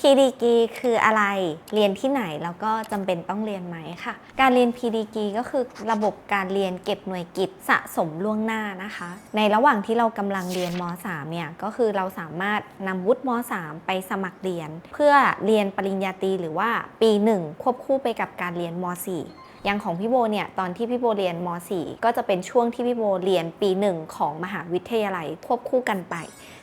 PDG คืออะไร เรียนที่ไหนแล้วก็จำเป็นต้องเรียนไหมค่ะ การเรียน PDG ก็คือระบบการเรียนเก็บหน่วยกิตสะสมล่วงหน้านะคะ ในระหว่างที่เรากำลังเรียนม .3 เนี่ยก็คือเราสามารถนำวุฒิม .3 ไปสมัครเรียน เพื่อเรียนปริญญาตรีหรือว่าปี 1 ควบคู่ไปกับการเรียนม .4 อย่างของพี่โบเนี่ยตอนที่พี่โบเรียนม .4 ก็จะเป็นช่วงที่พี่โบเรียนปีหนึ่งของมหาวิทยาลัยควบคู่กันไป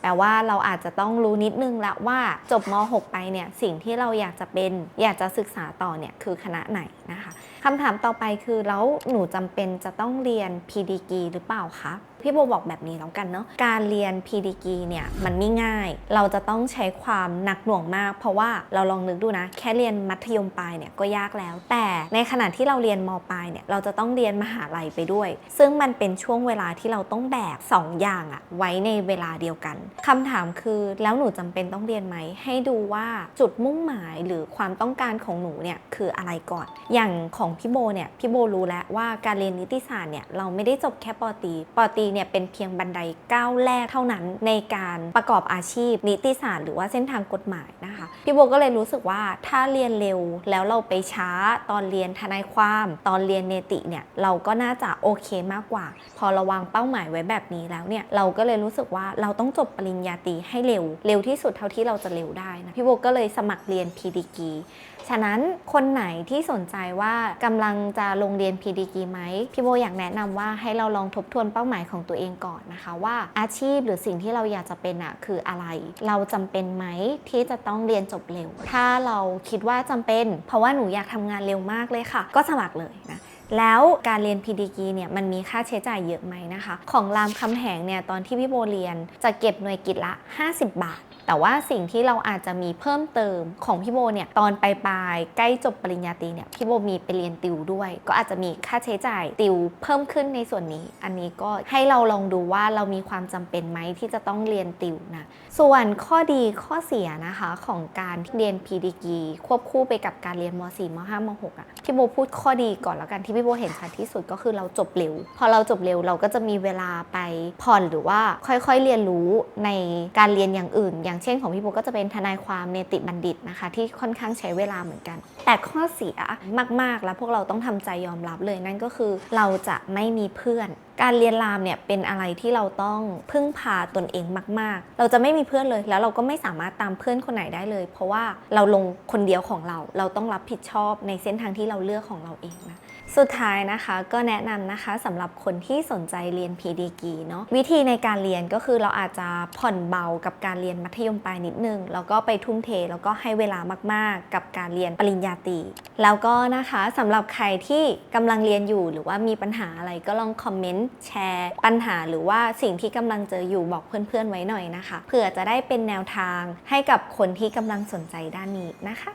แต่ว่าเราอาจจะต้องรู้นิดนึงละว่าจบม .6 ไปเนี่ยสิ่งที่เราอยากจะเป็นอยากจะศึกษาต่อเนี่ยคือคณะไหนนะคะคำถามต่อไปคือแล้วหนูจำเป็นจะต้องเรียน PDG หรือเปล่าคะพี่โบบอกแบบนี้แล้วกันเนาะการเรียน PDG เนี่ยมันไม่ง่าย เราจะต้องใช้ความหนักหน่วงมาก เพราะว่าเราลองนึกดูนะ แค่เรียนมัธยมปลายเนี่ยก็ยากแล้ว แต่ในขณะที่เราเรียนมปลายเนี่ยเราจะต้องเรียนมหาลัยไปด้วย ซึ่งมันเป็นช่วงเวลาที่เราต้องแบกสองอย่างอะไว้ในเวลาเดียวกันคำถามคือแล้วหนูจำเป็นต้องเรียนไหมให้ดูว่าจุดมุ่งหมายหรือความต้องการของหนูเนี่ยคืออะไรก่อน อย่างของพี่โบเนี่ยพี่โบรู้แล้วว่าการเรียนนิติศาสตร์เนี่ยเราไม่ได้จบแค่ปอตีปอตีเนี่ยเป็นเพียงบันไดก้าวแรกเท่านั้นในการประกอบอาชีพ นิติศาสตร์หรือว่าเส้นทางกฎหมายนะคะพี่โบก็เลยรู้สึกว่าถ้าเรียนเร็วแล้วเราไปช้าตอนเรียนทนายความตอนเรียนเนติเนี่ยเราก็น่าจะโอเคมากกว่า พอราวางเป้าหมายไว้แบบนี้แล้วเนี่ยเราก็เลยรู้สึกว่าเราต้องจบปริญญาตรีให้เร็ว เร็วที่สุดเท่าที่เราจะเร็วได้นะพี่โบก็เลยสมัครเรียน PDG ฉะนั้นคนไหนที่สนใจว่ากำลังจะลงเรียน PDG ไหมพี่โบอยากแนะนำว่าให้เราลองทบทวนเป้าหมายของตัวเองก่อนนะคะว่าอาชีพหรือสิ่งที่เราอยากจะเป็นอะคืออะไร เราจำเป็นไหมที่จะต้องเรียนจบเร็ว ถ้าเราคิดว่าจำเป็น เพราะว่าหนูอยากทำงานเร็วมากเลยค่ะ ก็สมัครเลยนะแล้วการเรียน PDG เนี่ยมันมีค่าใช้จ่ายเยอะไหมนะคะ ของรามคำแหงเนี่ยตอนที่พี่โบเรียนจะเก็บหน่วยกิตละ 50 บาท แต่ว่าสิ่งที่เราอาจจะมีเพิ่มเติมของพี่โบเนี่ยตอนปลายๆใกล้จบปริญญาตรีเนี่ยพี่โบมีไปเรียนติวด้วย ก็อาจจะมีค่าใช้จ่ายติวเพิ่มขึ้นในส่วนนี้ อันนี้ก็ให้เราลองดูว่าเรามีความจำเป็นไหมที่จะต้องเรียนติวนะส่วนข้อดีข้อเสียนะคะของการเรียน PDG ควบคู่ไปกับการเรียนม .4 ม .5 ม .6 อะพี่โบพูดข้อดีก่อนแล้วกันที่พี่โบเห็นชัดที่สุดก็คือเราจบเร็ว พอเราจบเร็วเราก็จะมีเวลาไปผ่อนหรือว่าค่อยๆเรียนรู้ในการเรียนอย่างอื่นอย่างเช่นของพี่โบก็จะเป็นทนายความเนติบัณฑิตนะคะ ที่ค่อนข้างใช้เวลาเหมือนกัน แต่ข้อเสียมาก ๆ แล้วพวกเราต้องทำใจยอมรับเลยนั่นก็คือเราจะไม่มีเพื่อน การเรียนรามเนี่ยเป็นอะไรที่เราต้องพึ่งพาตนเองมาก ๆ เราจะไม่มีเพื่อนเลย แล้วเราก็ไม่สามารถตามเพื่อนคนไหนได้เลย เพราะว่าเราลงคนเดียวของเรา เราต้องรับผิดชอบในเส้นทางที่เราเลือกของเราเองนะ สุดท้ายนะคะก็แนะนำนะคะสำหรับคนที่สนใจเรียน PDG เนาะวิธีในการเรียนก็คือเราอาจจะผ่อนเบากับการเรียนมัธยมปลายนิดนึง แล้วก็ไปทุ่มเทแล้วก็ให้เวลามาก ๆ กับการเรียนปริญญาตรีแล้วก็นะคะสำหรับใครที่กำลังเรียนอยู่หรือว่ามีปัญหาอะไรก็ลองคอมเมนต์แชร์ ปัญหาหรือว่าสิ่งที่กำลังเจออยู่บอกเพื่อน ๆ ไว้หน่อยนะคะเผื่อจะได้เป็นแนวทางให้กับคนที่กำลังสนใจด้านนี้นะคะ